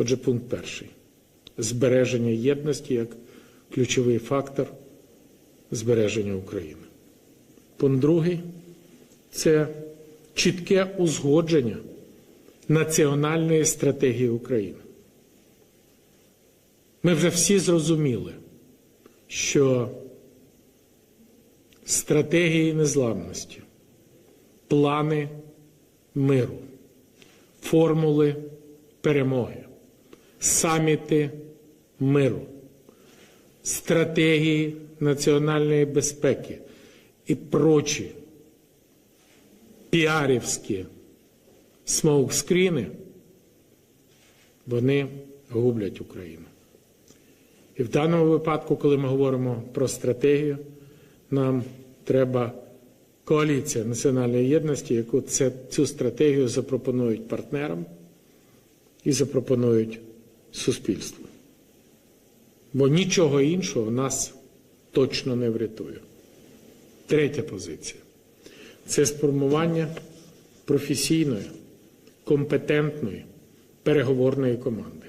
Отже, пункт перший збереження єдності як ключовий фактор збереження України. Пункт другий це чітке узгодження національної стратегії України. Ми вже всі зрозуміли, що стратегії незламності, плани миру, формули перемоги, саміти миру, стратегії національної безпеки і прочі піарівські смоукскріни, вони гублять Україну. І в даному випадку, коли ми говоримо про стратегію, нам треба коаліція національної єдності, яку це, цю стратегію запропонують партнерам і запропонують суспільству. Бо нічого іншого нас точно не врятує. Третя позиція це сформування професійної, компетентної переговорної команди.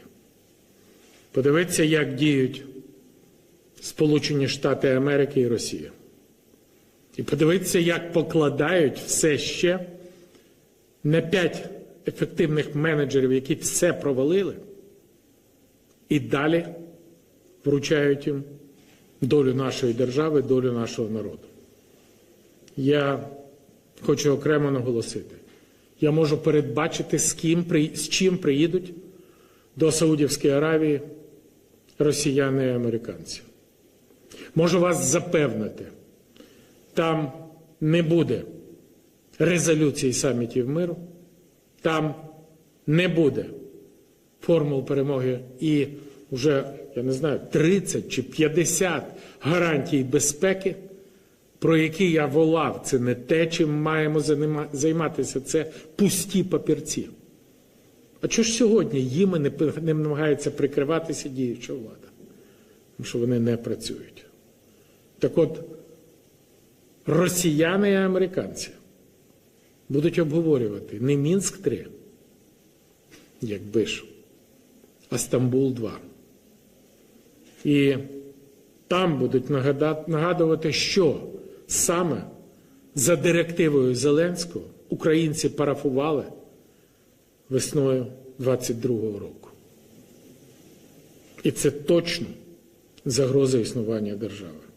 Подивіться, як діють Сполучені Штати Америки і Росія. І подивіться, як покладають все ще не п'ять ефективних менеджерів, які все провалили, і далі вручають їм долю нашої держави, долю нашого народу. Я хочу окремо наголосити: я можу передбачити, з ким, з чим приїдуть до Саудівської Аравії росіяни і американці. Можу вас запевнити, там не буде резолюцій самітів миру, там не буде формул перемоги і вже, я не знаю, 30 чи 50 гарантій безпеки, про які я волав. Це не те, чим маємо займатися, це пусті папірці. А чого ж сьогодні їми не, не намагається прикриватися діюча влада? Тому що вони не працюють. Так от, росіяни і американці будуть обговорювати не Мінськ 3, якби ж, а Стамбул 2. І там будуть нагадувати, що саме за директивою Зеленського українці парафували весною 22-го року. І це точно загроза існування держави.